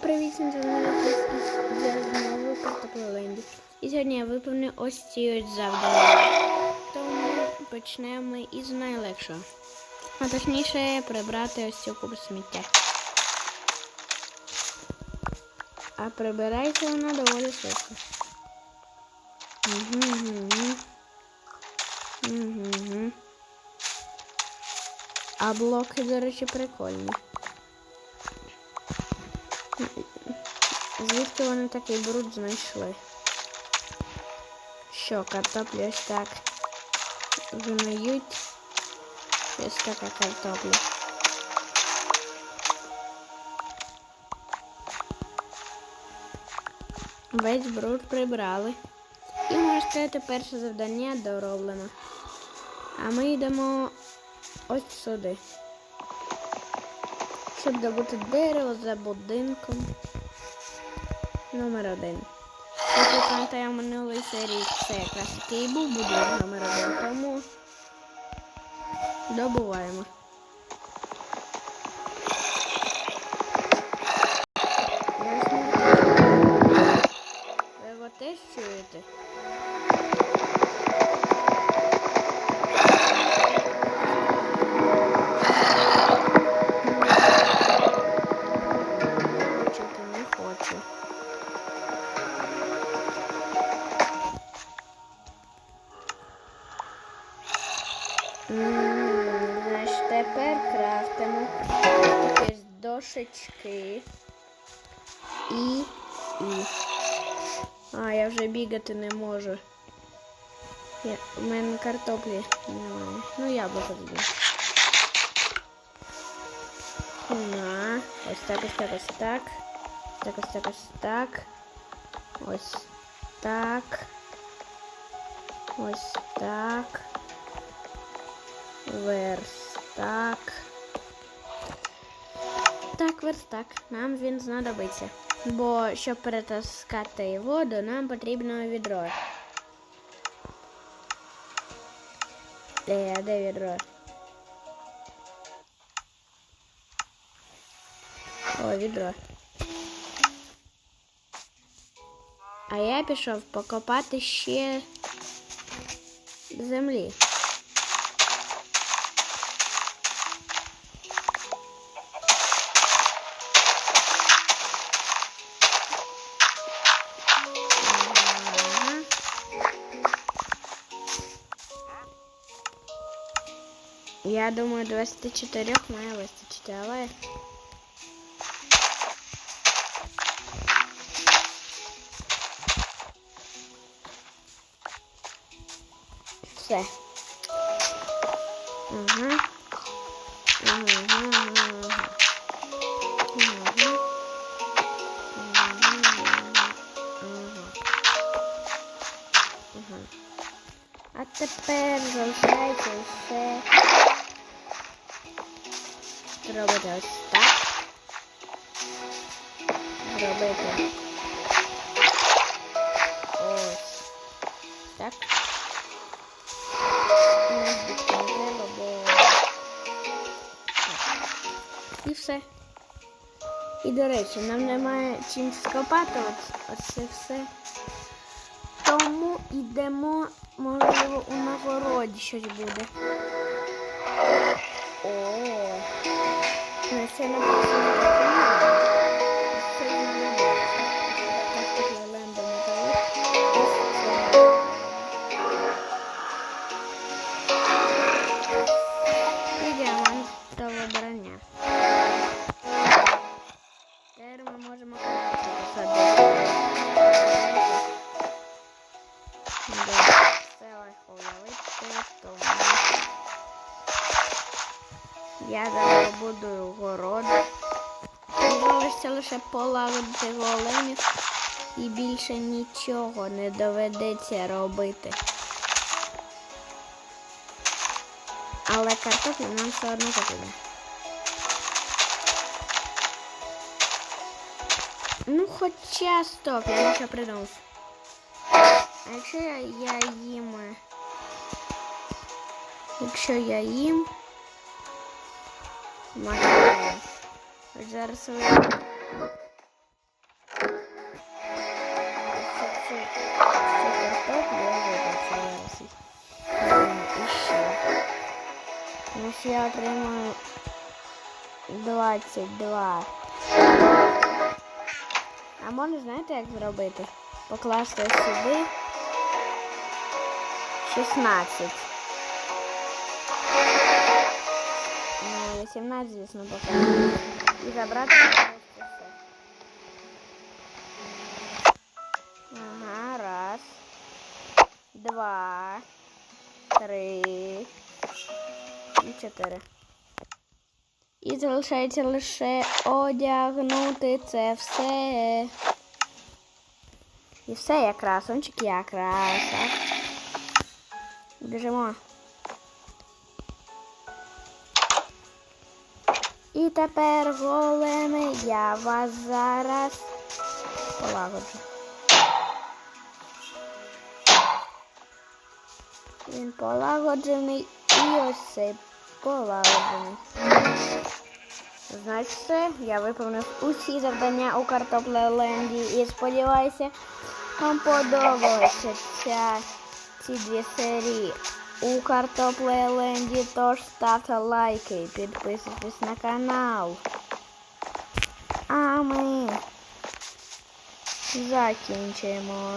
Привіт, всім, знову картоплеленді. І сьогодні я виповню ось ці ось завдання. Тому почнемо ми із найлегшого. А точніше прибрати ось цю купу сміття. А прибирається вона доволі швидко. А блоки, до речі, прикольні. Звідки вони такий бруд знайшли? Що, картоплі ось так гниють? Ось така картопля. Весь бруд прибрали. І можна сказати, перше завдання дороблено. А ми йдемо ось сюди. Щоб добути дерево за будинком. Номер один. Як ви пам'ятаєте, в минулій серії це якраз такий був будинок номер один, тому добуваємо. Ви його теж чуєте? Значить, тепер крафтимо такі дошечки. І. І. А, я вже бігати не можу. Я, у мене картоплі немає. Ну, яблуко тоді. На. Ось так, ось так, ось так. Так, ось так, ось так. Ось так. Ось так. Верстак. Так, верстак. Нам він знадобиться. Бо щоб перетаскати воду, нам потрібно відро. Де, де відро? О, відро. А я пішов покопати ще землі. Я думаю, 24 має вистачити, але все. Ага. Ага. А тепер залишається все зробити ось так. Зробити ось так. І все. І до речі, нам немає чим скопати ось, ось це все. Тому йдемо, можливо, у нагороді щось буде. Я зараз будую город. Залишиться лише полагодити голенів і більше нічого не доведеться робити. Але картоплю нам все одно потрібно. Ну, хоча стоп, я дещо придумав. А якщо я, я їм. е, Якщо я їм. Має. Зараз ви... Ну, я отримаю 22. А можна, знаєте, як зробити? Покласти сюди 16. 18, звісно, поки. І забрати просто все. Ага, раз, два, три і чотири. І залишається лише одягнути це все. І все, я красунчик, я краса. Біжимо. І тепер голими я вас зараз полагоджу. Він полагоджений і ось цей полагоджений. Значить, я виповнив усі завдання у картоплеленді і сподіваюся, вам подобалася ця, ці дві серії у Картоплейленді, тож ставте лайки, підписуйтесь на канал. А ми закінчуємо.